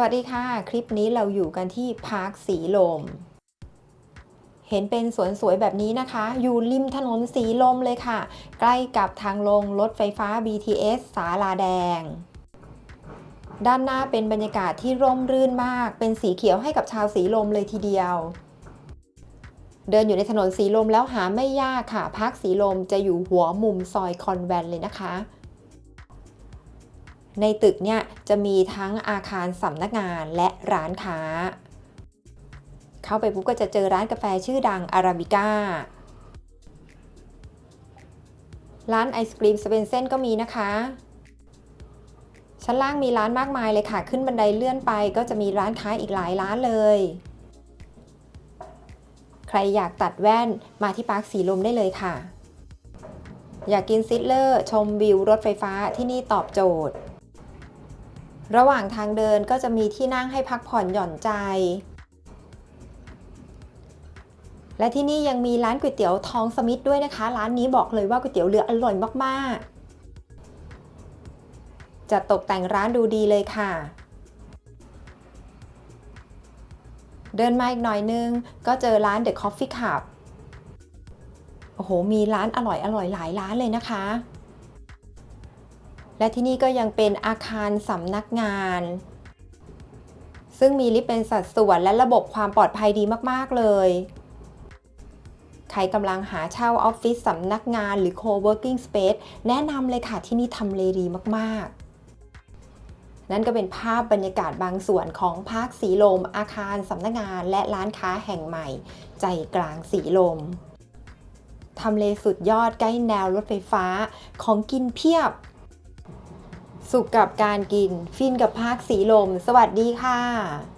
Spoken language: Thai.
สวัสดีค่ะ คลิปนี้เราอยู่กันที่พาร์คสีลม เห็นเป็นสวนสวยแบบนี้นะคะ อยู่ริมถนนสีลมเลยค่ะ ใกล้กับทางลงรถไฟฟ้า BTS สาลาแดง ด้านหน้าเป็นบรรยากาศที่ร่มรื่นมาก เป็นสีเขียวให้กับชาวสีลมเลยทีเดียว เดินอยู่ในถนนสีลมแล้วหาไม่ยากค่ะพักสีลมจะอยู่หัวมุมซอยคอนแวนต์เลยนะคะ ในตึกเนี่ยจะมีทั้งอาคารสำนักงานและร้านค้า เข้าไปปุ๊บก็จะเจอร้านกาแฟชื่อดังอาราบิก้าร้านไอศกรีมสเปนเซนก็มีนะคะ ชั้นล่างมีร้านมากมายเลยค่ะ ขึ้นบันไดเลื่อนไปก็จะมีร้านค้าอีกหลายร้านเลย ใครอยากตัดแว่นมาที่ปาร์คสีลมได้เลยค่ะ อยากกินซิดเลอร์ ชมวิวรถไฟฟ้าที่นี่ตอบโจทย์ ระหว่างทางเดินก็จะมีที่นั่งให้พักผ่อนหย่อนใจ และที่นี่ยังมีร้านก๋วยเตี๋ยวทองสมิธด้วยนะคะ ร้านนี้บอกเลยว่าก๋วยเตี๋ยวเรืออร่อยมากๆ จะตกแต่งร้านดูดีเลยค่ะ เดินมาอีกหน่อยนึง ก็เจอร้าน The Coffee Cup โอ้โห มีร้านอร่อยอร่อยหลายร้านเลยนะคะ และที่นี่ก็ยังเป็นอาคารสำนักงาน ซึ่งมีลิฟต์เป็นสัดส่วนและระบบความปลอดภัยดีมาก ๆ เลย ใครกำลังหาเช่าออฟฟิศสำนักงานหรือ co-working space แนะนำเลยค่ะที่นี่ทำเลดีมาก ๆนั่นก็เป็นภาพบรรยากาศบางส่วนของพาร์คสีลม อาคารสำนักงานและร้านค้าแห่งใหม่ ใจกลางสีลม ทำเลสุดยอดใกล้แนวรถไฟฟ้าของกินเพียบ สุขกับการกิน ฟินกับภาคสีลม สวัสดีค่ะ